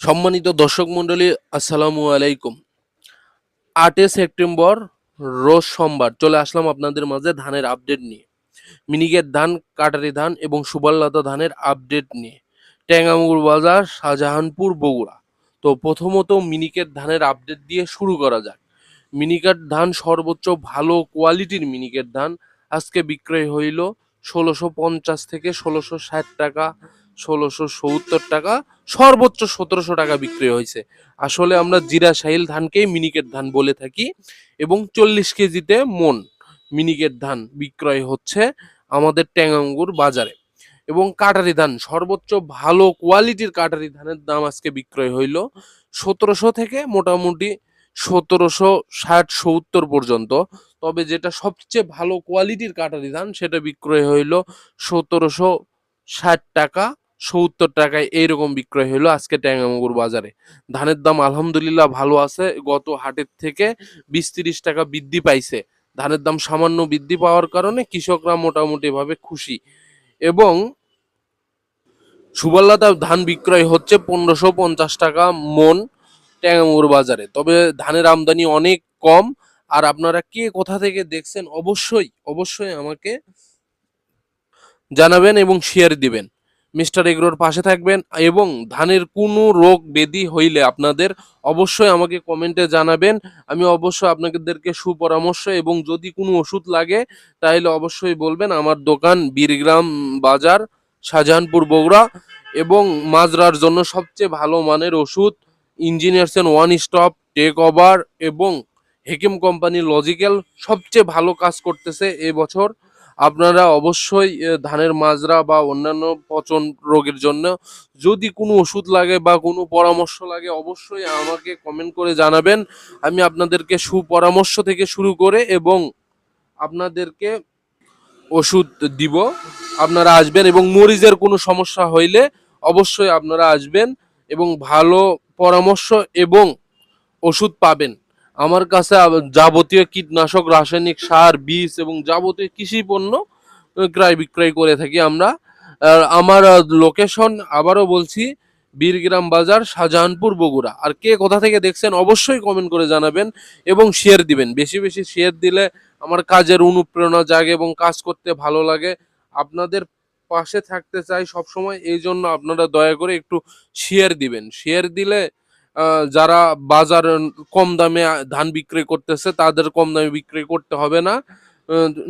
সম্মানিত দর্শক মন্ডলী আসসালামু আলাইকুম। আটে সেপ্টেম্বর, রোজ সোমবার, চলে আসলাম আপনাদের মাঝে ধানের আপডেট নিয়ে। মিনিকেট ধান, কাটারি ধান এবং সুবাল্লাতা ধানের আপডেট নিয়ে। ট্যাঙ্গামুর বাজার, শাহজাহানপুর, বগুড়া। তো প্রথমত মিনিকেট ধানের আপডেট দিয়ে শুরু করা যাক। মিনিকেট ধান সর্বোচ্চ ভালো কোয়ালিটির মিনিকেট ধান আজকে বিক্রয় হইল ষোলোশো পঞ্চাশ থেকে ষোলোশো ষাট টাকা ষোলোশো সত্তর টাকা, সর্বোচ্চ সতেরোশো টাকা বিক্রি হয়েছে। আসলে আমরা জিরা সাহিল ধানকেই মিনিকেট ধান বলে থাকি এবং চল্লিশ কেজিতে মন মিনিকেট ধান বিক্রয় হচ্ছে আমাদের ট্যাঙ্গাঙ্গুর বাজারে। এবং কাটারি ধান, সর্বোচ্চ ভালো কোয়ালিটির কাটারি ধানের দাম আজকে বিক্রয় হইল সতেরোশো থেকে মোটামুটি সতেরোশো ষাট সত্তর পর্যন্ত। তবে যেটা সবচেয়ে ভালো কোয়ালিটির কাটারি ধান, সেটা বিক্রয় হইল সতেরোশো ষাট টাকা। সত্তর টাকায় এইরকম বিক্রয় হলো আজকে ট্যাঙ্গামুগুর বাজারে। ধানের দাম আলহামদুলিল্লাহ ভালো আছে, গত হাটের থেকে বিশ তিরিশ টাকা বৃদ্ধি পাইছে। ধানের দাম সামান্য বৃদ্ধি পাওয়ার কারণে কৃষকরা মোটামুটি ভাবে খুশি। এবং সুবল্লাতা ধান বিক্রয় হচ্ছে পনেরোশো পঞ্চাশ টাকা মন ট্যাঙ্গামুর বাজারে। তবে ধানের আমদানি অনেক কম। আর আপনারা কে কোথা থেকে দেখছেন অবশ্যই অবশ্যই আমাকে জানাবেন এবং শেয়ার দিবেন। মিস্টার এগ্রোর পাশে থাকবেন এবং ধানের কোনো রোগ ব্যাধি হইলে আপনাদের অবশ্যই আমাকে কমেন্টে জানাবেন। আমি অবশ্যই আপনাদেরকে সুপরামর্শ এবং যদি কোনো ওষুধ লাগে তাহলে অবশ্যই বলবেন আমার দোকান বীরগ্রাম বাজার, শাহজাহানপুর, বগুড়া এবং মাজরার জন্য সবচেয়ে ভালো মানের ওষুধ ইঞ্জিনিয়ারসেন ওয়ান স্টপ টেক ওভার এবং হেকিম কোম্পানি লজিক্যাল সবচেয়ে ভালো কাজ করতেছে এবছর আপনারা অবশ্যই ধানের মাজরা বা অন্যান্য পচন রোগের জন্য যদি কোনো ওষুধ লাগে বা কোনো পরামর্শ লাগে, অবশ্যই আমাকে কমেন্ট করে জানাবেন। আমি আপনাদেরকে সুপরামর্শ থেকে শুরু করে এবং আপনাদেরকে ওষুধ দিব। আপনারা আসবেন এবং মরিচের কোনো সমস্যা হইলে অবশ্যই আপনারা আসবেন এবং ভালো পরামর্শ এবং ওষুধ পাবেন। আমার কাছে যাবতীয় কীটনাশক, রাসায়নিক সার, বীজ এবং যাবতীয় কৃষি পণ্য ক্রয় বিক্রয় করে থাকি আমরা। আমার লোকেশন আবারও বলছি, বীরগ্রাম বাজার, শাহজাহানপুর, বগুড়া। আর কে কোথা থেকে দেখছেন অবশ্যই কমেন্ট করে জানাবেন এবং শেয়ার দিবেন। বেশি বেশি শেয়ার দিলে আমার কাজের অনুপ্রেরণা জাগে এবং কাজ করতে ভালো লাগে। আপনাদের পাশে থাকতে চাই সব সময় এই জন্য আপনারা দয়া করে একটু শেয়ার দিবেন। শেয়ার দিলে যারা বাজার কম দামে ধান বিক্রি করতেছে, তাদের কম দামে বিক্রি করতে হবে না।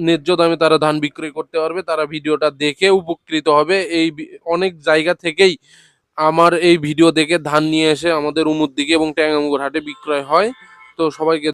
ন্যায্য দামে তারা ধান বিক্রি করতে পারবে, তারা ভিডিওটা দেখে উপকৃত হবে। এই অনেক জায়গা থেকেই আমার এই ভিডিও দেখে ধান নিয়ে এসে আমাদের উমুর দিকে এবং ট্যাঙ্গামুগুর হাটে বিক্রয় হয়। তো সবাইকে